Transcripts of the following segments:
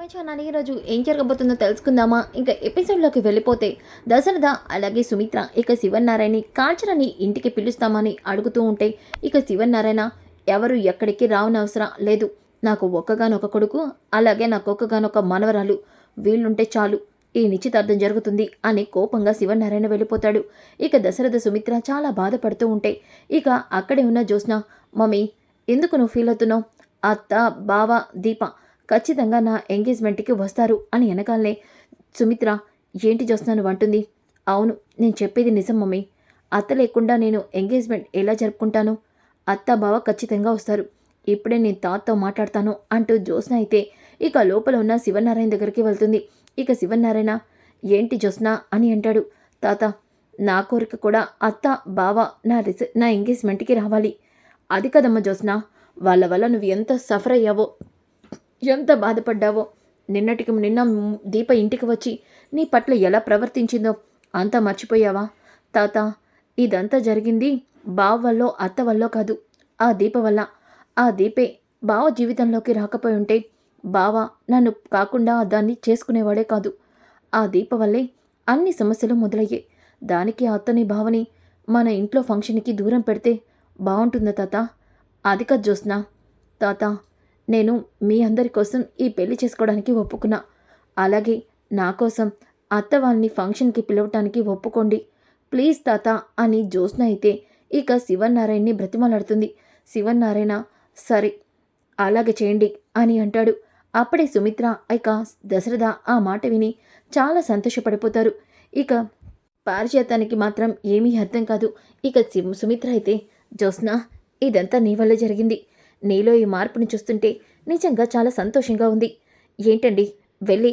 My channel ఈరోజు ఏం జరగబోతుందో తెలుసుకుందామా? ఇంకా ఎపిసోడ్లోకి వెళ్ళిపోతే దశరథ అలాగే సుమిత్ర ఇక శివనారాయణని కాంచనని ఇంటికి పిలుస్తామని అడుగుతూ ఉంటే ఇక శివనారాయణ ఎవరు ఎక్కడికి రావనవసరం లేదు. నాకు ఒక్కగానొక కొడుకు అలాగే నాకు ఒక్కగానొక మనవరాలు. వీళ్ళుంటే చాలు. ఈ నిశ్చితార్థం జరుగుతుంది అని కోపంగా శివనారాయణ వెళ్ళిపోతాడు. ఇక దశరథ సుమిత్ర చాలా బాధపడుతూ ఉంటే ఇక అక్కడే ఉన్న జ్యోత్స్న మమ్మీ ఎందుకు నువ్వు ఫీల్ అవుతున్నావు? అత్త బావ దీప ఖచ్చితంగా నా ఎంగేజ్మెంట్కి వస్తారు అని వెనకాలనే సుమిత్ర ఏంటి చూస్తున్నాను అంటుంది. అవును నేను చెప్పేది నిజం మమ్మీ. అత్త లేకుండా నేను ఎంగేజ్మెంట్ ఎలా జరుపుకుంటాను? అత్త బావ ఖచ్చితంగా వస్తారు. ఇప్పుడే నేను తాతతో మాట్లాడతాను అంటూ జ్యోత్స్న అయితే ఇక లోపల ఉన్న శివనారాయణ దగ్గరికి వెళ్తుంది. ఇక శివనారాయణ ఏంటి జ్యోత్స్న అని అంటాడు. తాత నా కోరిక కూడా అత్త బావ నా రిస నా ఎంగేజ్మెంట్కి రావాలి. అది కదమ్మ జ్యోత్స్న వాళ్ళ వల్ల నువ్వు ఎంత సఫర్ అయ్యావో ఎంత బాధపడ్డావో? నిన్నటికి నిన్న దీప ఇంటికి వచ్చి నీ పట్ల ఎలా ప్రవర్తించిందో అంతా మర్చిపోయావా? తాత ఇదంతా జరిగింది బావ వల్ల అత్త వల్ల కాదు. ఆ దీప వల్ల. ఆ దీపే బావ జీవితంలోకి రాకపోయి ఉంటే బావ నన్ను కాకుండా దాన్ని చేసుకునేవాడే కాదు. ఆ దీప వల్లే అన్ని సమస్యలు మొదలయ్యాయి దానికి అత్తని బావని మన ఇంట్లో ఫంక్షన్కి దూరం పెడితే బాగుంటుందా తాత? అది కదా జ్యోత్స్న. తాత నేను మీ అందరి కోసం ఈ పెళ్ళి చేసుకోవడానికి ఒప్పుకున్నా. అలాగే నా కోసం అత్త వాళ్ళని ఫంక్షన్కి పిలవటానికి ఒప్పుకోండి. ప్లీజ్ తాత అని జ్యోత్స్న అయితే ఇక శివనారాయణని బ్రతిమలాడుతుంది. శివనారాయణ సరే అలాగే చేయండి అని అంటాడు. అప్పుడే సుమిత్ర ఇక దశరథ ఆ మాట విని చాలా సంతోషపడిపోతారు. ఇక పారిజాతానికి మాత్రం ఏమీ అర్థం కాదు. ఇక సుమిత్ర అయితే జ్యోత్స్న ఇదంతా నీ వల్ల జరిగింది. నీలో ఈ మార్పుని చూస్తుంటే నిజంగా చాలా సంతోషంగా ఉంది. ఏంటండి? వెళ్ళి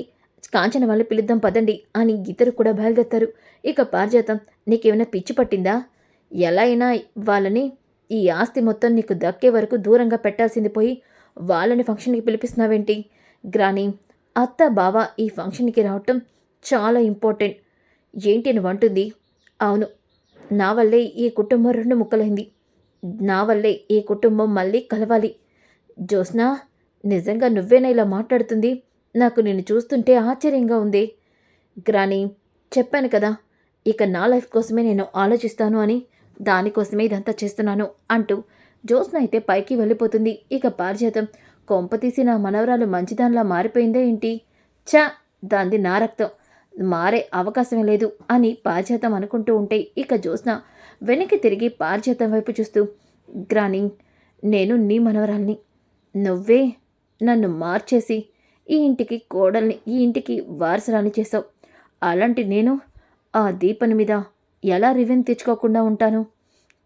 కాంచన వాళ్ళు పిలుద్దాం పదండి అని ఇద్దరు కూడా బయలుదేరుతారు. ఇక పారిజాతం నీకేమైనా పిచ్చి పట్టిందా? ఎలా అయినా వాళ్ళని ఈ ఆస్తి మొత్తం నీకు దక్కే వరకు దూరంగా పెట్టాల్సింది పోయి వాళ్ళని ఫంక్షన్కి పిలిపిస్తున్నావేంటి? గ్రాని అత్త బావ ఈ ఫంక్షన్కి రావటం చాలా ఇంపార్టెంట్. ఏంటి అని అంటుంది? అవును నా వల్లే ఈ కుటుంబం రెండు ముక్కలైంది. నా వల్లే ఈ కుటుంబం మళ్ళీ కలవాలి. జ్యోత్స్నా నిజంగా నువ్వేనా ఇలా మాట్లాడుతుంది? నాకు నిన్ను చూస్తుంటే ఆశ్చర్యంగా ఉంది. గ్రాని చెప్పాను కదా ఇక నా లైఫ్ కోసమే నేను ఆలోచిస్తాను అని దానికోసమే ఇదంతా చేస్తున్నాను అంటూ జ్యోత్స్న అయితే పైకి వెళ్ళిపోతుంది. ఇక పారిజాతం కొంపతీసి నా మనవరాలు మంచిదానిలా మారిపోయిందే ఏంటి? చా దాంది నా రక్తం. మారే అవకాశమే లేదు అని పారిజాతం అనుకుంటూ ఉంటే ఇక జ్యోత్స్న వెనక్కి తిరిగి పారిజాతం వైపు చూస్తూ గ్రాని నేను నీ మనవరాల్ని. నువ్వే నన్ను మార్చేసి ఈ ఇంటికి కోడల్ని ఈ ఇంటికి వారసురాని చేసావు అలాంటి నేను ఆ దీపని మీద ఎలా రివెన్ తెచ్చుకోకుండా ఉంటాను?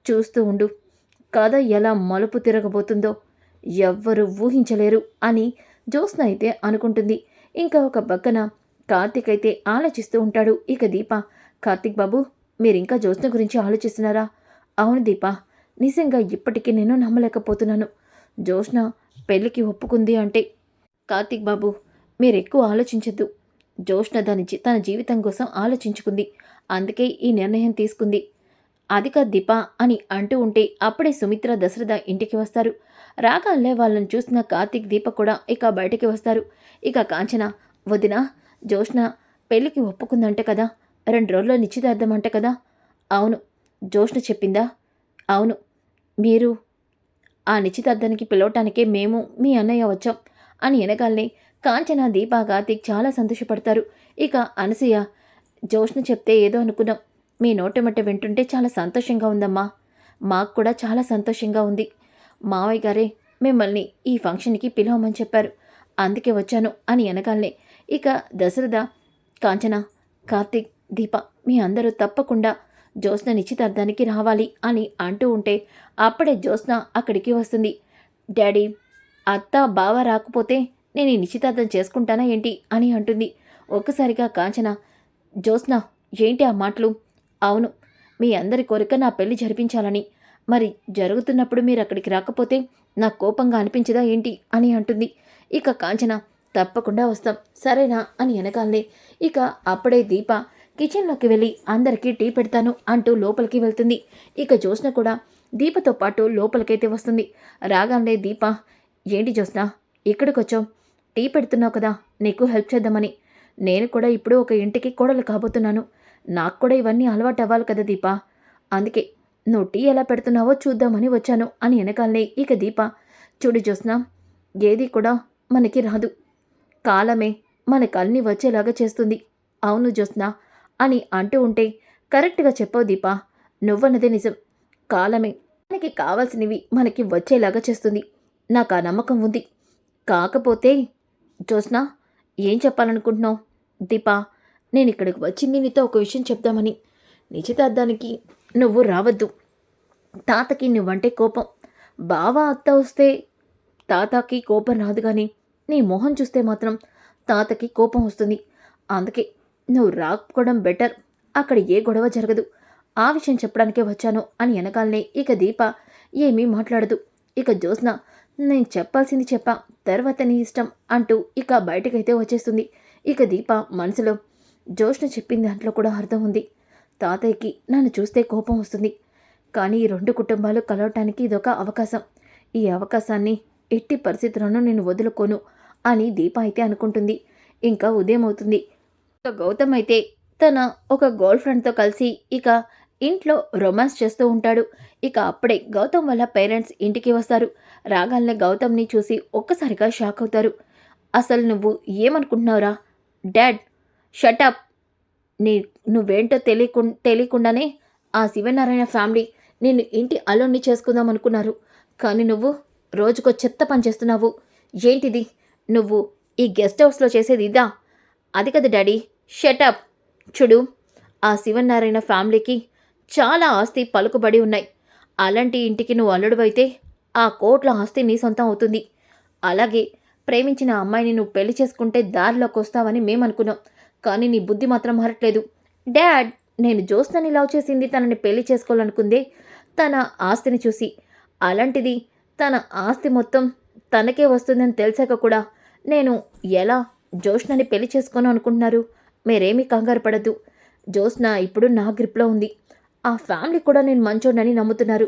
చూస్తూ ఉండు. కథ ఎలా మలుపు తిరగబోతుందో ఎవ్వరూ ఊహించలేరు అని జ్యోత్స్న అయితే అనుకుంటుంది. ఇంకా ఒక పక్కన కార్తిక్ అయితే ఆలోచిస్తూ ఉంటాడు. ఇక దీప కార్తిక్ బాబు మీరు ఇంకా జ్యోత్స్న గురించి ఆలోచిస్తున్నారా? అవును దీప నిజంగా ఇప్పటికీ నేను నమ్మలేకపోతున్నాను. జ్యోత్స్న పెళ్ళికి ఒప్పుకుంది అంటే కార్తిక్ బాబు మీరు ఎక్కువ ఆలోచించద్దు. జ్యోత్స్న దాని తన జీవితం కోసం ఆలోచించుకుంది. అందుకే ఈ నిర్ణయం తీసుకుంది. అధిక దీప అని అంటూ ఉంటే అప్పుడే సుమిత్ర దశరథ ఇంటికి వస్తారు. రాగాలే వాళ్ళని చూసిన కార్తిక్ దీప కూడా ఇక బయటికి వస్తారు. ఇక కాంచన వదిన జ్యోష్ణ పెళ్ళికి ఒప్పుకుందంట కదా. రెండు రోజుల్లో నిశ్చితార్థం అంట కదా. అవును జ్యోష్ణ చెప్పిందా? అవును. మీరు ఆ నిశ్చితార్థానికి పిలవటానికే మేము మీ అన్నయ్య వచ్చాం అని వెనకాలనే కాంచన దీప కార్తీక్ చాలా సంతోషపడతారు. ఇక అనసూయ జోష్న చెప్తే ఏదో అనుకున్నాం. మీ నోటెమట వింటుంటే చాలా సంతోషంగా ఉందమ్మా. మాకు కూడా చాలా సంతోషంగా ఉంది. మావయ్య గారే మిమ్మల్ని ఈ ఫంక్షన్కి పిలవమని చెప్పారు. అందుకే వచ్చాను అని వెనకాలనే ఇక దశరథ కాంచన కార్తీక్ దీప మీ అందరూ తప్పకుండా జ్యోత్స్న నిశ్చితార్థానికి రావాలి అని అంటూ ఉంటే అప్పుడే జ్యోత్స్న అక్కడికి వస్తుంది. డాడీ అత్త బావ రాకపోతే నేను ఈ నిశ్చితార్థం చేసుకుంటానా ఏంటి అని అంటుంది. ఒక్కసారిగా కాంచన జ్యోత్స్న ఏంటి ఆ మాటలు? అవును మీ అందరి కోరిక నా పెళ్ళి జరిపించాలని. మరి జరుగుతున్నప్పుడు మీరు అక్కడికి రాకపోతే నాకు కోపంగా అనిపించదా ఏంటి అని అంటుంది. ఇక కాంచన తప్పకుండా వస్తాం. సరేనా? అని వెనకాలే ఇక అప్పుడే దీప కిచెన్లోకి వెళ్ళి అందరికీ టీ పెడతాను అంటూ లోపలికి వెళ్తుంది. ఇక జ్యోత్స్న కూడా దీపతో పాటు లోపలికైతే వస్తుంది. రాగానే దీప ఏంటి జ్యోత్స్న? ఇక్కడికి వచ్చావు టీ పెడుతున్నావు కదా? నీకు హెల్ప్ చేద్దామని. నేను కూడా ఇప్పుడు ఒక ఇంటికి కోడలు కాబోతున్నాను. నాకు కూడా ఇవన్నీ అలవాటు అవ్వాలి కదా దీప. అందుకే నువ్వు టీ ఎలా పెడుతున్నావో చూద్దామని వచ్చాను అని వెనకాలనే ఇక దీప చూడు జ్యోత్స్న ఏది కూడా మనకి రాదు. కాలమే మన కల్ని వచ్చేలాగా చేస్తుంది. అవును జ్యోత్స్న అని అంటూ ఉంటే కరెక్ట్గా చెప్పవు దీపా. నువ్వన్నదే నిజం. కాలమే మనకి కావాల్సినవి మనకి వచ్చేలాగా చేస్తుంది. నాకు ఆ నమ్మకం ఉంది. కాకపోతే జ్యోత్స్న ఏం చెప్పాలనుకుంటున్నావు? దీపా నేను ఇక్కడికి వచ్చింది నీతో ఒక విషయం చెప్దామని. నిశ్చితార్థానికి నువ్వు రావద్దు. తాతకి నువ్వంటే కోపం. బావ అత్త వస్తే తాతకి కోపం రాదు కానీ నీ మొహం చూస్తే మాత్రం తాతకి కోపం వస్తుంది. అందుకే నువ్వు రాకపోవడం బెటర్. అక్కడ ఏ గొడవ జరగదు. ఆ విషయం చెప్పడానికే వచ్చాను అని వెనకాలనే ఇక దీప ఏమీ మాట్లాడదు. ఇక జ్యోత్స్న నేను చెప్పాల్సింది చెప్పా. తర్వాత నీ ఇష్టం అంటూ ఇక బయటకైతే వచ్చేస్తుంది. ఇక దీప మనసులో జ్యోష్ణ చెప్పిన దాంట్లో కూడా అర్థం ఉంది. తాతయ్యకి నన్ను చూస్తే కోపం వస్తుంది. కానీ ఈ రెండు కుటుంబాలు కలవటానికి ఇదొక అవకాశం. ఈ అవకాశాన్ని ఎట్టి పరిస్థితులను నేను వదులుకోను. అని దీప అయితే అనుకుంటుంది. ఇంకా ఉదయం అవుతుంది. గౌతమ్ అయితే తన ఒక గర్ల్ ఫ్రెండ్తో కలిసి ఇక ఇంట్లో రొమాన్స్ చేస్తూ ఉంటాడు. ఇక అప్పుడే గౌతమ్ వాళ్ళ పేరెంట్స్ ఇంటికి వస్తారు. రాగాలనే గౌతమ్ని చూసి ఒక్కసారిగా షాక్ అవుతారు. అసలు నువ్వు ఏమనుకుంటున్నావురా? డాడ్ షటప్ నీ నువ్వేంటో తెలియకు తెలియకుండానే ఆ శివనారాయణ ఫ్యామిలీ నేను ఇంటి అలోన్ని చేసుకుందాం అనుకున్నారు. కానీ నువ్వు రోజుకో చెత్త పని చేస్తున్నావు. ఏంటిది? నువ్వు ఈ గెస్ట్ హౌస్లో చేసేది ఇదా? అది కదా డాడీ. షటప్ చూడు ఆ శివనారాయణ ఫ్యామిలీకి చాలా ఆస్తి పలుకుబడి ఉన్నాయి. అలాంటి ఇంటికి నువ్వు అల్లుడువైతే ఆ కోట్ల ఆస్తి నీ సొంతం అవుతుంది. అలాగే ప్రేమించిన అమ్మాయిని నువ్వు పెళ్ళి చేసుకుంటే దారిలోకి వస్తావని మేమనుకున్నాం. కానీ నీ బుద్ధి మాత్రం మారట్లేదు. డాడ్ నేను జ్యోత్స్నని లవ్ చేసింది తనని పెళ్ళి చేసుకోవాలనుకుందే తన ఆస్తిని చూసి. అలాంటిది తన ఆస్తి మొత్తం తనకే వస్తుందని తెలిసాక కూడా నేను ఎలా జోష్నని పెళ్ళి చేసుకోను అనుకుంటున్నారు? మీరేమీ కంగారు పడద్దు. జోష్న ఇప్పుడు నా గ్రిప్లో ఉంది. ఆ ఫ్యామిలీ కూడా నేను మంచోడని నమ్ముతున్నారు.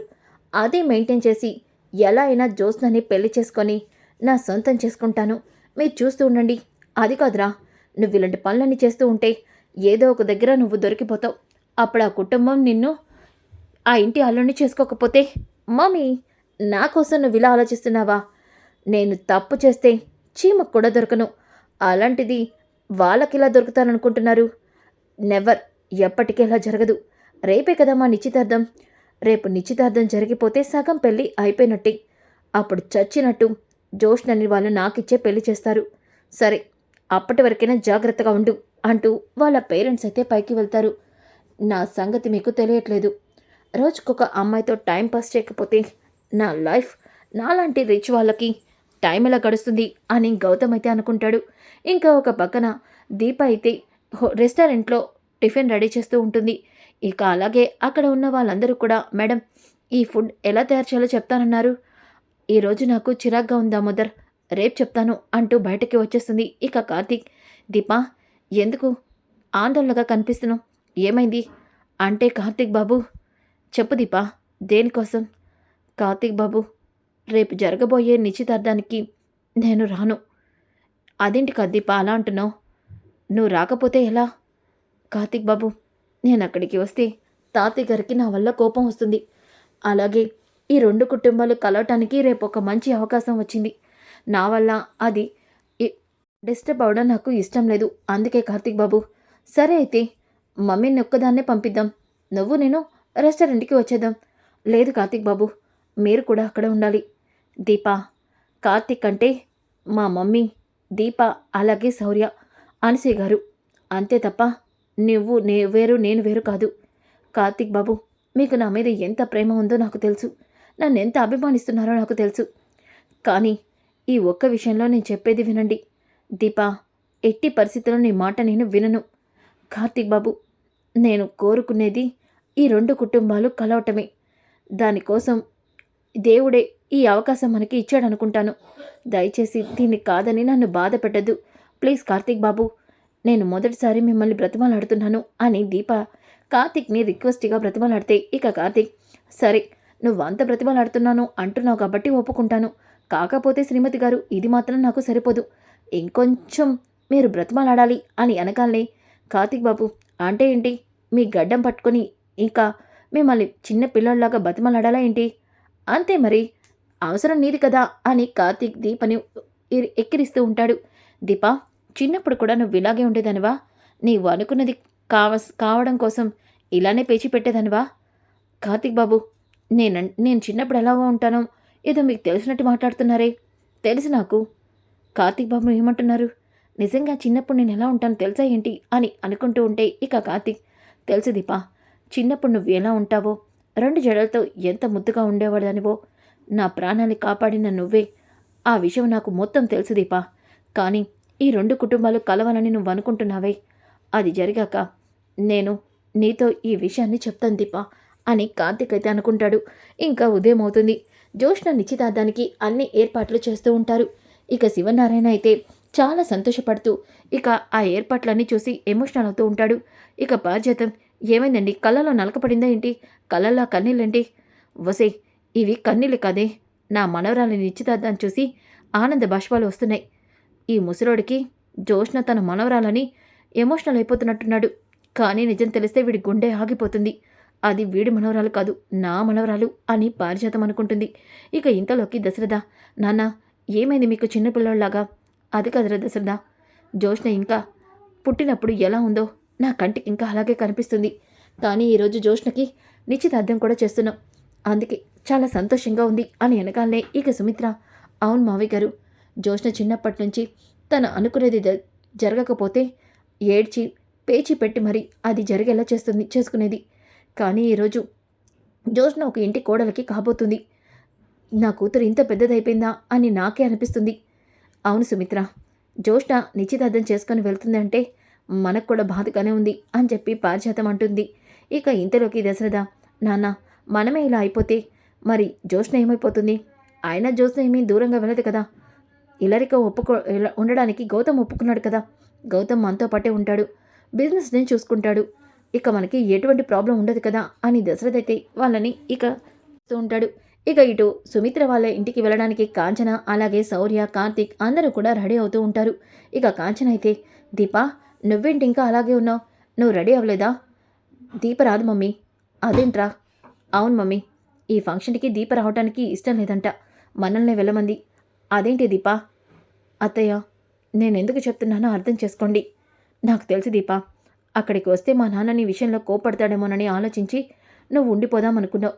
అదే మెయింటైన్ చేసి ఎలా అయినా జోష్నని పెళ్ళి చేసుకొని నా సొంతం చేసుకుంటాను. మీరు చూస్తూ ఉండండి. అది కాదురా. నువ్వు ఇలాంటి పనులన్నీ చేస్తూ ఉంటే ఏదో ఒక దగ్గర నువ్వు దొరికిపోతావు. అప్పుడు ఆ కుటుంబం నిన్ను ఆ ఇంటి అల్లుని చేసుకోకపోతే? మమ్మీ నా కోసం నువ్వు ఇలా ఆలోచిస్తున్నావా? నేను తప్పు చేస్తే చీమకు కూడా దొరకను. అలాంటిది వాళ్ళకి ఇలా దొరుకుతాననుకుంటున్నారు? నెవర్ ఎప్పటికీ ఇలా జరగదు. రేపే కదా మా నిశ్చితార్థం. రేపు నిశ్చితార్థం జరిగిపోతే సగం పెళ్ళి అయిపోయినట్టే. అప్పుడు చచ్చినట్టు జోష్నని వాళ్ళు నాకిచ్చే పెళ్ళి చేస్తారు. సరే అప్పటి వరకైనా జాగ్రత్తగా ఉండు అంటూ వాళ్ళ పేరెంట్స్ అయితే పైకి వెళ్తారు. నా సంగతి మీకు తెలియట్లేదు. రోజుకొక అమ్మాయితో టైం పాస్ చేయకపోతే నా లైఫ్ నాలాంటి రిచ్ వాళ్ళకి టైం ఎలా గడుస్తుంది అని గౌతమ్ అయితే అనుకుంటాడు. ఇంకా ఒక పక్కన దీప అయితే రెస్టారెంట్లో టిఫిన్ రెడీ చేస్తూ ఉంటుంది. ఇక అలాగే అక్కడ ఉన్న వాళ్ళందరూ కూడా మేడం ఈ ఫుడ్ ఎలా తయారు చేయాలో చెప్తానన్నారు. ఈరోజు నాకు చిరాగ్గా ఉందా మదర్? రేపు చెప్తాను అంటూ బయటకి వచ్చేస్తుంది ఇక కార్తీక్. దీపా ఎందుకు ఆందోళనగా కనిపిస్తున్నావు? ఏమైంది? అంటే కార్తీక్ బాబు చెప్పు దీపా దేనికోసం? కార్తీక్ బాబు రేపు జరగబోయే నిశ్చితార్థానికి నేను రాను. అదేంటి కద్దీప దీపా అలా అంటున్నావు? నువ్వు రాకపోతే ఎలా? కార్తిక్ బాబు నేను అక్కడికి వస్తే తాతయ్య గారికి నా వల్ల కోపం వస్తుంది. అలాగే ఈ రెండు కుటుంబాలు కలవటానికి రేపు ఒక మంచి అవకాశం వచ్చింది. నా వల్ల అది డిస్టర్బ్ అవడం నాకు ఇష్టం లేదు. అందుకే కార్తిక్ బాబు సరే అయితే మమ్మీని ఒక్కదాన్నే పంపిద్దాం. నువ్వు నేను రెస్టారెంట్కి వచ్చేద్దాం. లేదు కార్తిక్ బాబు మీరు కూడా అక్కడ ఉండాలి. దీప కార్తీక్ అంటే మా మమ్మీ దీప అలాగే శౌర్య అనిసే గారు. అంతే తప్ప నువ్వు నే వేరు నేను వేరు కాదు. కార్తీక్ బాబు మీకు నా మీద ఎంత ప్రేమ ఉందో నాకు తెలుసు. నన్ను ఎంత అభిమానిస్తున్నారో నాకు తెలుసు. కానీ ఈ ఒక్క విషయంలో నేను చెప్పేది వినండి. దీపా ఎట్టి పరిస్థితుల్లో నీ మాట నేను వినను. కార్తీక్ బాబు నేను కోరుకునేది ఈ రెండు కుటుంబాలు కలవటమే. దానికోసం దేవుడే ఈ అవకాశం మనకి ఇచ్చాడు అనుకుంటాను దయచేసి దీన్ని కాదని నన్ను బాధ పెట్టద్దు. ప్లీజ్ కార్తీక్ బాబు నేను మొదటిసారి మిమ్మల్ని బ్రతిమాలాడుతున్నాను అని దీప కార్తీక్ని రిక్వెస్ట్గా బ్రతిమాలాడితే. ఇక కార్తీక్ సరే నువ్వు అంత బ్రతిమాలాడుతున్నాను అంటున్నావు కాబట్టి ఒప్పుకుంటాను. కాకపోతే శ్రీమతి గారు ఇది మాత్రం నాకు సరిపోదు. ఇంకొంచెం మీరు బ్రతిమలాడాలి అని అనగానే కార్తీక్ బాబు అంటే ఏంటి? మీ గడ్డం పట్టుకొని ఇంకా మిమ్మల్ని చిన్న పిల్లల్లాగా బతిమలాడాలా ఏంటి? అంతే మరి. అవసరం నీది కదా అని కార్తీక్ దీపని ఎక్కిరిస్తూ ఉంటాడు. దీప చిన్నప్పుడు కూడా నువ్వు ఇలాగే ఉండేదనివా? నీవు అనుకున్నది కావ కావడం కోసం ఇలానే పేచి పెట్టేదానివా? కార్తీక్ బాబు నేను నేను చిన్నప్పుడు ఎలాగో ఉంటానో ఏదో మీకు తెలిసినట్టు మాట్లాడుతున్నారే. తెలుసు నాకు. కార్తీక్ బాబు ఏమంటున్నారు? నిజంగా చిన్నప్పుడు నేను ఎలా ఉంటాను తెలుసా ఏంటి అని అనుకుంటూ ఉంటే ఇక కార్తీక్ తెలుసు దీపా చిన్నప్పుడు నువ్వు ఎలా ఉంటావో రెండు జడలతో ఎంత ముద్దుగా ఉండేవాడనివో నా ప్రాణాన్ని కాపాడిన నువ్వే. ఆ విషయం నాకు మొత్తం తెలుసు దీపా. కానీ ఈ రెండు కుటుంబాలు కలవాలని నువ్వు అనుకుంటున్నావే. అది జరిగాక నేను నీతో ఈ విషయాన్ని చెప్తాను దీపా అని కార్తిక్ అయితే అనుకుంటాడు. ఇంకా ఉదయం అవుతుంది. జోష్ణ నిశ్చితార్థానికి అన్ని ఏర్పాట్లు చేస్తూ ఉంటారు. ఇక శివనారాయణ అయితే చాలా సంతోషపడుతూ ఇక ఆ ఏర్పాట్లన్నీ చూసి ఎమోషనల్ అవుతూ ఉంటాడు. ఇక బాధ్యతం ఏమైందండి? కళ్ళలో నలకపడిందా ఏంటి? కళ్ళల్లో కన్నీళ్ళేంటి? వసే ఇవి కన్నీళ్ళు కాదే. నా మనవరాలి నిశ్చితార్థాన్ని చూసి ఆనంద బాష్పాలు వస్తున్నాయి. ఈ ముసలోడికి జోష్ణ తన మనవరాలని ఎమోషనల్ అయిపోతున్నట్టున్నాడు. కానీ నిజం తెలిస్తే వీడి గుండె ఆగిపోతుంది. అది వీడి మనవరాలు కాదు నా మనవరాలు అని పారిజాతం అనుకుంటుంది. ఇక ఇంతలోకి దశరథ నాన్న ఏమైంది మీకు చిన్నపిల్లలాగా అది కదరా దశరథ. జోష్ణ ఇంకా పుట్టినప్పుడు ఎలా ఉందో నా కంటికి ఇంకా అలాగే కనిపిస్తుంది. కానీ ఈరోజు జోష్ణకి నిశ్చితార్థం కూడా చేస్తున్నాం. అందుకే చాలా సంతోషంగా ఉంది అని వెనకాలనే ఇక సుమిత్ర అవును మావయ్య గారు జోష్న చిన్నప్పటి నుంచి తను అనుకునేది జరగకపోతే ఏడ్చి పేచి పెట్టి మరి అది జరిగేలా చేస్తుంది చేసుకునేది. కానీ ఈరోజు జోష్న ఒక ఇంటి కోడలికి కాబోతుంది. నా కూతురు ఇంత పెద్దదైపోయిందా అని నాకే అనిపిస్తుంది. అవును సుమిత్ర జోష్న నిశ్చితార్థం చేసుకొని వెళ్తుందంటే మనకు కూడా బాధగానే ఉంది అని చెప్పి పారిజాతం అంటుంది. ఇక ఇంతలోకి దశరథ నాన్న మనమే ఇలా అయిపోతే మరి జోష్న ఏమైపోతుంది? ఆయన జోష్న ఏమీ దూరంగా వెళ్ళదు కదా. ఇలరిక ఒప్పుకో ఇలా ఉండడానికి గౌతమ్ ఒప్పుకున్నాడు కదా. గౌతమ్ మనతో పాటే ఉంటాడు. బిజినెస్ నేను చూసుకుంటాడు. ఇక మనకి ఎటువంటి ప్రాబ్లం ఉండదు కదా అని దశరథ అయితే వాళ్ళని ఇక ఉంటాడు. ఇక ఇటు సుమిత్ర వాళ్ళ ఇంటికి వెళ్ళడానికి కాంచన అలాగే శౌర్య కార్తిక్ అందరూ కూడా రెడీ అవుతూ ఉంటారు. ఇక కాంచన అయితే దీపా నువ్వేంటి ఇంకా అలాగే ఉన్నావు? నువ్వు రెడీ అవ్వలేదా? దీప రాదు మమ్మీ. అదేంట్రా? అవును మమ్మీ. ఈ ఫంక్షన్కి దీప రావడానికి ఇష్టం లేదంట. మనల్ని వెళ్ళమంది. అదేంటి దీపా? అత్తయ్య నేను ఎందుకు చెప్తున్నానో అర్థం చేసుకోండి. నాకు తెలుసు దీప అక్కడికి వస్తే మా నాన్న నీ విషయంలో కోపడతాడేమోనని ఆలోచించి నువ్వు ఉండిపోదాం అనుకున్నావు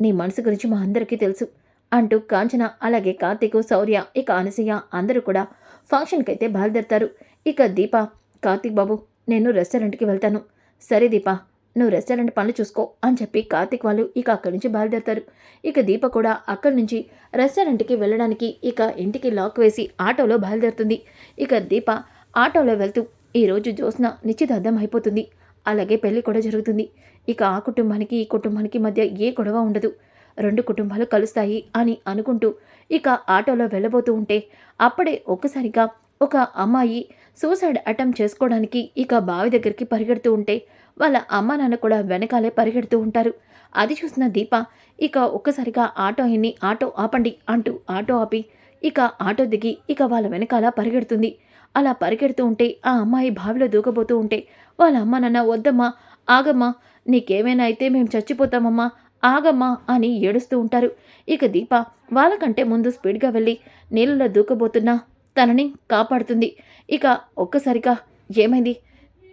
నీ మనసు గురించి మా అందరికీ తెలుసు అంటూ కాంచన అలాగే కార్తీకు శౌర్య ఇక అనసూయ అందరూ కూడా ఫంక్షన్కి అయితే బయలుదేరతారు. ఇక దీప కార్తీక్ బాబు నేను రెస్టారెంట్కి వెళ్తాను. సరే దీప. నువ్వు రెస్టారెంట్ పనులు చూసుకో అని చెప్పి కార్తిక్ వాళ్ళు ఇక అక్కడి నుంచి బయలుదేరతారు. ఇక దీప కూడా అక్కడి నుంచి రెస్టారెంట్కి వెళ్ళడానికి ఇక ఇంటికి లాక్ వేసి ఆటోలో బయలుదేరుతుంది. ఇక దీప ఆటోలో వెళ్తూ ఈరోజు జ్యోత్స్న నిశ్చితార్థం అయిపోతుంది. అలాగే పెళ్ళి కూడా జరుగుతుంది. ఇక ఆ కుటుంబానికి ఈ కుటుంబానికి మధ్య ఏ గొడవ ఉండదు. రెండు కుటుంబాలు కలుస్తాయి అని అనుకుంటూ ఇక ఆటోలో వెళ్ళబోతూ ఉంటే అప్పుడే ఒక్కసారిగా ఒక అమ్మాయి సూసైడ్ అటెంప్ట్ చేసుకోవడానికి ఇక బావి దగ్గరికి పరిగెడుతూ ఉంటే వాళ్ళ అమ్మ నాన్న కూడా వెనకాలే పరిగెడుతూ ఉంటారు. అది చూసిన దీప ఇక ఒక్కసారిగా ఆటో ఎన్ని ఆటో ఆపండి అంటూ ఆటో ఆపి ఇక ఆటో దిగి ఇక వాళ్ళ వెనకాల పరిగెడుతుంది. అలా పరిగెడుతూ ఉంటే ఆ అమ్మాయి బావిలో దూకబోతూ ఉంటే వాళ్ళ అమ్మ నాన్న వద్దమ్మా ఆగమ్మా నీకేమైనా అయితే మేము చచ్చిపోతామమ్మా ఆగమ్మా అని ఏడుస్తూ ఉంటారు. ఇక దీప వాళ్ళకంటే ముందు స్పీడ్గా వెళ్ళి నీళ్ళలో దూకబోతున్న తనని కాపాడుతుంది. ఇక ఒక్కసారిగా ఏమైంది?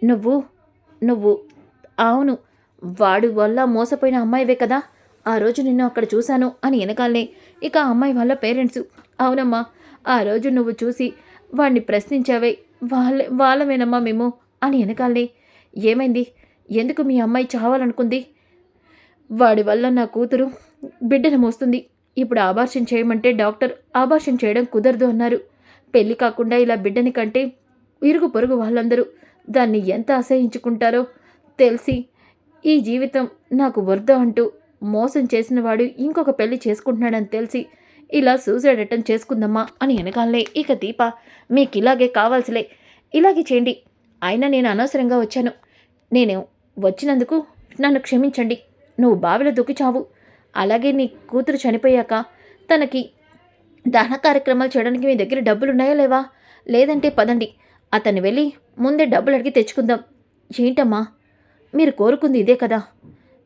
నువ్వు నువ్వు అవును వాడు వల్ల మోసపోయిన అమ్మాయివే కదా. ఆ రోజు నిన్ను అక్కడ చూశాను అని వెనకాలనే. ఇక ఆ అమ్మాయి వాళ్ళ పేరెంట్స్. అవునమ్మా ఆ రోజు నువ్వు చూసి వాడిని ప్రశ్నించావే. వాళ్ళ వాళ్ళమేనమ్మా మేము అని వెనకాలనే. ఏమైంది? ఎందుకు మీ అమ్మాయి చావాలనుకుంది? వాడి వల్ల నా కూతురు బిడ్డను మోస్తుంది. ఇప్పుడు ఆబార్షన్ చేయమంటే డాక్టర్ ఆబార్షన్ చేయడం కుదరదు అన్నారు. పెళ్ళి కాకుండా ఇలా బిడ్డని కంటే ఇరుగు పొరుగు వాళ్ళందరూ దాన్ని ఎంత అసహించుకుంటారో తెలిసి ఈ జీవితం నాకు వద్దు అంటూ మోసం చేసిన వాడు ఇంకొక పెళ్ళి చేసుకుంటున్నాడని తెలిసి ఇలా సూసైడ్ అటెంప్ట్ చేసుకుందమ్మా అని వెనకాలే ఇక దీప మీకు ఇలాగే కావాల్సిలే. ఇలాగే చేయండి. అయినా నేను అనవసరంగా వచ్చాను. నేను వచ్చినందుకు నన్ను క్షమించండి. నువ్వు బావిలో దూకి చావు అలాగే నీ కూతురు చనిపోయాక తనకి దహన కార్యక్రమాలు చేయడానికి మీ దగ్గర డబ్బులు ఉన్నాయా లేవా? లేదంటే పదండి. అతను వెళ్ళి ముందే డబ్బులు అడిగి తెచ్చుకుందాం. ఏంటమ్మా? మీరు కోరుకుంది ఇదే కదా?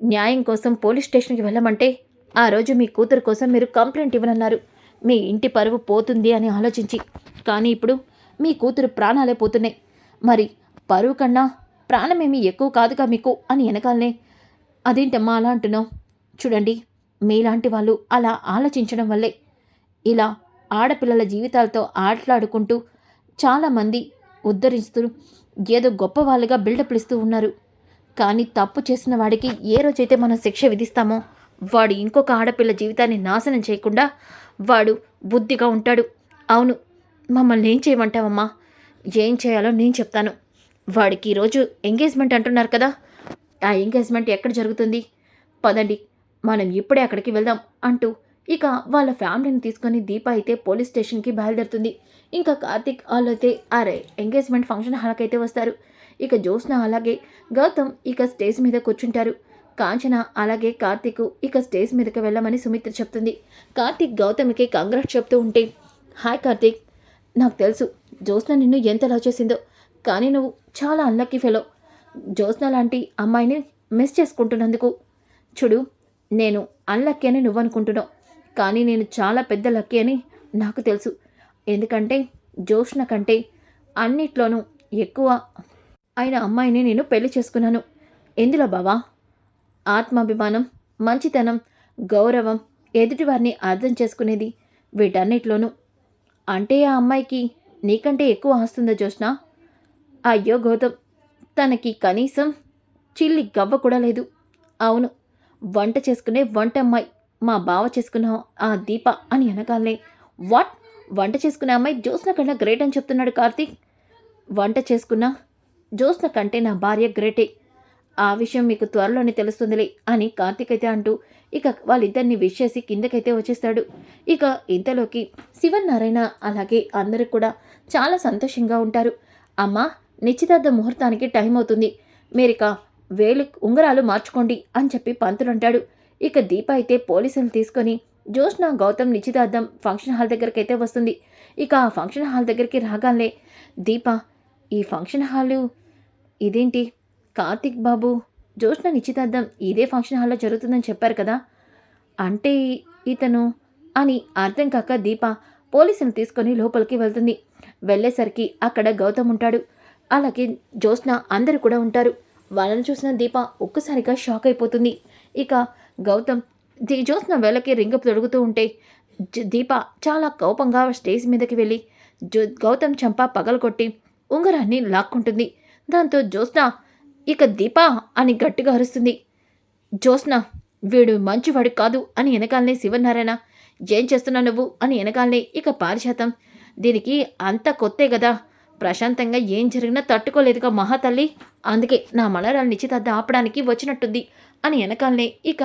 న్యాయం కోసం పోలీస్ స్టేషన్కి వెళ్ళమంటే ఆ రోజు మీ కూతురు కోసం మీరు కంప్లైంట్ ఇవ్వనన్నారు. మీ ఇంటి పరువు పోతుంది అని ఆలోచించి. కానీ ఇప్పుడు మీ కూతురు ప్రాణాలే పోతున్నాయి. మరి పరువు కన్నా ప్రాణమేమీ ఎక్కువ కాదుగా మీకు అని వెనకాలనే అదేంటమ్మా అలా అంటున్నావు? చూడండి మీలాంటి వాళ్ళు అలా ఆలోచించడం వల్లే. ఇలా ఆడపిల్లల జీవితాలతో ఆటలాడుకుంటూ చాలామంది ఉద్ధరిస్తూ ఏదో గొప్ప వాళ్ళుగా బిల్డప్లు ఇస్తూ ఉన్నారు. కానీ తప్పు చేసిన వాడికి ఏ రోజైతే మనం శిక్ష విధిస్తామో వాడు ఇంకొక ఆడపిల్ల జీవితాన్ని నాశనం చేయకుండా వాడు బుద్ధిగా ఉంటాడు. అవును మమ్మల్ని ఏం చేయమంటావమ్మా? ఏం చేయాలో నేను చెప్తాను. వాడికి ఈరోజు ఎంగేజ్మెంట్ అంటున్నారు కదా ఆ ఎంగేజ్మెంట్ ఎక్కడ జరుగుతుంది? పదండి మనం ఇప్పుడే అక్కడికి వెళ్దాం అంటూ ఇక వాళ్ళ ఫ్యామిలీని తీసుకొని దీప అయితే పోలీస్ స్టేషన్కి బయలుదేరుతుంది. ఇంకా కార్తిక్ వాళ్ళు అయితే అరే ఎంగేజ్మెంట్ ఫంక్షన్ హాల్కి అయితే వస్తారు. ఇక జ్యోత్స్న అలాగే గౌతమ్ ఇక స్టేజ్ మీద కూర్చుంటారు. కాంచన అలాగే కార్తిక్ ఇక స్టేజ్ మీదకి వెళ్ళమని సుమిత్ర చెప్తుంది. కార్తిక్ గౌతమ్కి కంగ్రాట్ చెప్తూ ఉంటే హాయ్ కార్తిక్ నాకు తెలుసు జ్యోత్స్న నిన్ను ఎంత లవ్ చేసిందో కానీ నువ్వు చాలా అన్లక్కీ ఫెలో జ్యోత్స్న లాంటి అమ్మాయిని మిస్ చేసుకుంటున్నందుకు చూడు నేను అన్లక్కీ అని నువ్వు అనుకుంటున్నావు కానీ నేను చాలా పెద్ద లక్కీ అని నాకు తెలుసు. ఎందుకంటే జోష్ణ కంటే అన్నిట్లోనూ ఎక్కువ అయిన అమ్మాయిని నేను పెళ్ళి చేసుకున్నాను. ఎందులో బావా? ఆత్మాభిమానం మంచితనం గౌరవం ఎదుటివారిని అర్థం చేసుకునేది వీటన్నిటిలోనూ. అంటే ఆ అమ్మాయికి నీకంటే ఎక్కువ ఆస్తుందా జోష్ణ అయ్యో గౌతమ్ తనకి కనీసం చిల్లి గవ్వ కూడా లేదు. అవును వంట చేసుకునే వంట అమ్మాయి మా బావ చేసుకున్న ఆ దీప అని అనగాలే. వాట్? వంట చేసుకునే అమ్మాయి జ్యోత్స్న కన్నా గ్రేట్ అని చెప్తున్నాడు కార్తీక్. వంట చేసుకున్న జ్యోత్స్న కంటే నా భార్య గ్రేటే. ఆ విషయం మీకు త్వరలోనే తెలుస్తుందిలే అని కార్తీక్ అయితే అంటూ ఇక వాళ్ళిద్దరిని విష్ చేసి కిందకైతే వచ్చేస్తాడు. ఇక ఇంతలోకి శివనారాయణ అలాగే అందరూ కూడా చాలా సంతోషంగా ఉంటారు. అమ్మా నిశ్చితార్థ ముహూర్తానికి టైం అవుతుంది. మీరిక వేలు ఉంగరాలు మార్చుకోండి అని చెప్పి పంతులు అంటాడు. ఇక దీప అయితే పోలీసులు తీసుకొని జ్యోష్న గౌతమ్ నిశ్చితార్థం ఫంక్షన్ హాల్ దగ్గరికి అయితే వస్తుంది. ఇక ఆ ఫంక్షన్ హాల్ దగ్గరికి రాగానే దీప ఈ ఫంక్షన్ హాలు ఇదేంటి? కార్తిక్ బాబు జ్యోష్న నిశ్చితార్థం ఇదే ఫంక్షన్ హాల్లో జరుగుతుందని చెప్పారు కదా? అంటే ఇతను అని అర్థం కాక దీప పోలీసులు తీసుకొని లోపలికి వెళ్తుంది. వెళ్ళేసరికి అక్కడ గౌతమ్ ఉంటాడు. అలాగే జ్యోత్స్న అందరూ కూడా ఉంటారు. వాళ్ళని చూసిన దీప ఒక్కసారిగా షాక్ అయిపోతుంది. ఇక గౌతమ్ దీ జ్యోత్స్న వేళకి రింగపు తొడుగుతూ ఉంటే జ- దీప చాలా కోపంగా స్టేజ్ మీదకి వెళ్ళి జో గౌతమ్ చంప పగలగొట్టి ఉంగరాన్ని లాక్కుంటుంది. దాంతో జ్యోత్స్న ఇక దీప అని గట్టిగా అరుస్తుంది. జ్యోత్స్న వీడు మంచివాడు కాదు అని వెనకాలనే శివనారాయణ ఏం చేస్తున్నావు నువ్వు? అని వెనకాలనే ఇక పారిశాతం దీనికి అంత కొత్తే కదా ప్రశాంతంగా ఏం జరిగినా తట్టుకోలేదుగా మహాతల్లి. అందుకే నా మనరాలు నిశ్చితార్థం ఆపడానికి వచ్చినట్టుంది అని వెనకాలనే ఇక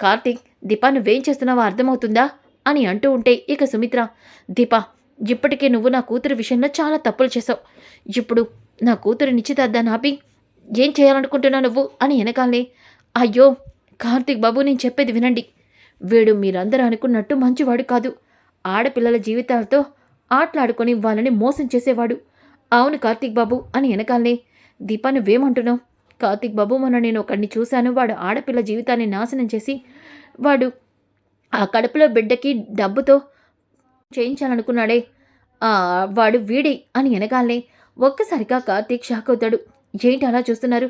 కార్తీక్ దీపా నువ్వేం చేస్తున్నావో అర్థమవుతుందా? అని అంటూ ఉంటే ఇక సుమిత్ర దీపా ఇప్పటికే నువ్వు నా కూతురు విషయంలో చాలా తప్పులు చేసావు ఇప్పుడు నా కూతురు నిశ్చితార్థాన్ని ఆపి ఏం చేయాలనుకుంటున్నావు నువ్వు? అని వెనకాలనే అయ్యో కార్తీక్ బాబు నేను చెప్పేది వినండి. వీడు మీరందరూ అనుకున్నట్టు మంచివాడు కాదు. ఆడపిల్లల జీవితాలతో ఆటలాడుకొని వాళ్ళని మోసం చేసేవాడు. అవును కార్తీక్ బాబు అని వెనకాలనే దీపా నువ్వేమంటున్నావు? కార్తీక్ బాబు మొన్న నేను ఒకడిని చూశాను వాడు ఆడపిల్ల జీవితాన్ని నాశనం చేసి వాడు ఆ కడుపులో బిడ్డకి డబ్బుతో చేయించాలనుకున్నాడే. వాడు వీడి అని వెనకాలనే ఒక్కసారిగా కార్తీక్ షాక్ అవుతాడు. ఏంటి అలా చూస్తున్నారు?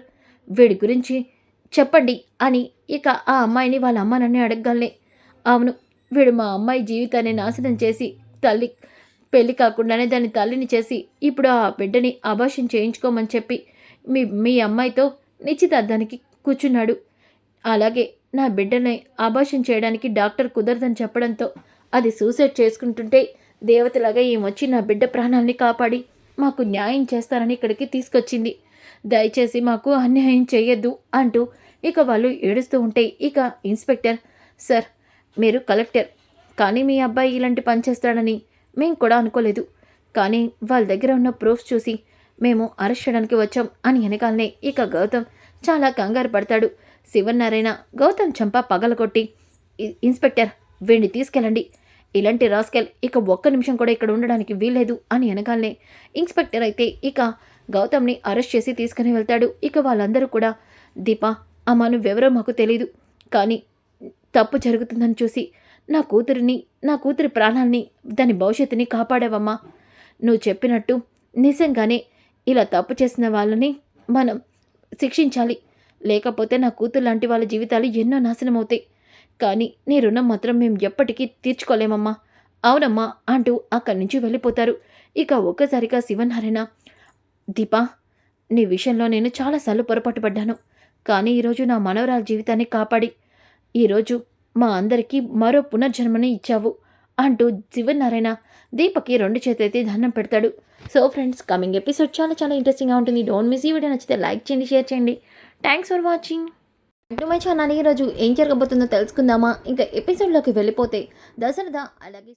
వీడి గురించి చెప్పండి అని ఇక ఆ అమ్మాయిని వాళ్ళ అమ్మ నన్ను అడగగానే అవును వీడు మా అమ్మాయి జీవితాన్ని నాశనం చేసి తల్లి పెళ్ళి కాకుండానే దాని తల్లిని చేసి ఇప్పుడు ఆ బిడ్డని అభాషం చేయించుకోమని చెప్పి మీ మీ అమ్మాయితో నిశ్చితార్థానికి కూర్చున్నాడు. అలాగే నా బిడ్డని అభాషం చేయడానికి డాక్టర్ కుదరదని చెప్పడంతో అది సూసైడ్ చేసుకుంటుంటే దేవతలాగా ఏమొచ్చి నా బిడ్డ ప్రాణాన్ని కాపాడి మాకు న్యాయం చేస్తారని ఇక్కడికి తీసుకొచ్చింది. దయచేసి మాకు అన్యాయం చేయొద్దు అంటూ ఇక వాళ్ళు ఏడుస్తూ ఉంటే ఇక ఇన్స్పెక్టర్ సార్ మీరు కలెక్టర్ కానీ మీ అబ్బాయి ఇలాంటి పని చేస్తాడని మేము కూడా అనుకోలేదు. కానీ వాళ్ళ దగ్గర ఉన్న ప్రూఫ్స్ చూసి మేము అరెస్ట్ చేయడానికి వచ్చాం అని వెనకాలనే ఇక గౌతమ్ చాలా కంగారు పడతాడు. శివనారాయణ గౌతమ్ చంప పగలగొట్టి ఇన్స్పెక్టర్ వీడిని తీసుకెళ్ళండి. ఇలాంటి రాస్కెల్ ఇక ఒక్క నిమిషం కూడా ఇక్కడ ఉండడానికి వీల్లేదు అని వెనకాలనే ఇన్స్పెక్టర్ అయితే ఇక గౌతమ్ని అరెస్ట్ చేసి తీసుకుని వెళ్తాడు. ఇక వాళ్ళందరూ కూడా దీప అమ్మ నువ్వెవరో మాకు తెలీదు. కానీ తప్పు జరుగుతుందని చూసి నా కూతురిని నా కూతురి ప్రాణాల్ని దాని భవిష్యత్తుని కాపాడావమ్మా. నువ్వు చెప్పినట్టు నిజంగానే ఇలా తప్పు చేసిన వాళ్ళని మనం శిక్షించాలి. లేకపోతే నా కూతురు లాంటి వాళ్ళ జీవితాలు ఎన్నో నాశనం అవుతాయి. కానీ నీ రుణం మాత్రం మేము ఎప్పటికీ తీర్చుకోలేమమ్మా. అవునమ్మా అంటూ అక్కడి నుంచి వెళ్ళిపోతారు. ఇక ఒక్కసారిగా శివనారాయణ దీపా నీ విషయంలో నేను చాలాసార్లు పొరపాటు పడ్డాను. కానీ ఈరోజు నా మనవరాల జీవితాన్ని కాపాడి ఈరోజు మా అందరికీ మరో పునర్జన్మని ఇచ్చావు అంటూ శివనారాయణ దీపకి రెండు చేతులైతే దండం పెడతాడు. సో ఫ్రెండ్స్ కమింగ్ ఎపిసోడ్ చాలా చాలా ఇంట్రెస్టింగ్గా ఉంటుంది. డోంట్ మిస్ ఈ వీడియో నచ్చితే లైక్ చేయండి షేర్ చేయండి. థ్యాంక్స్ ఫర్ వాచింగ్ అంటూ మై ఛానల్ ఈరోజు ఏం జరగబోతుందో తెలుసుకుందామా? ఇంకా ఎపిసోడ్లోకి వెళ్ళిపోతే దశరథ అలాగే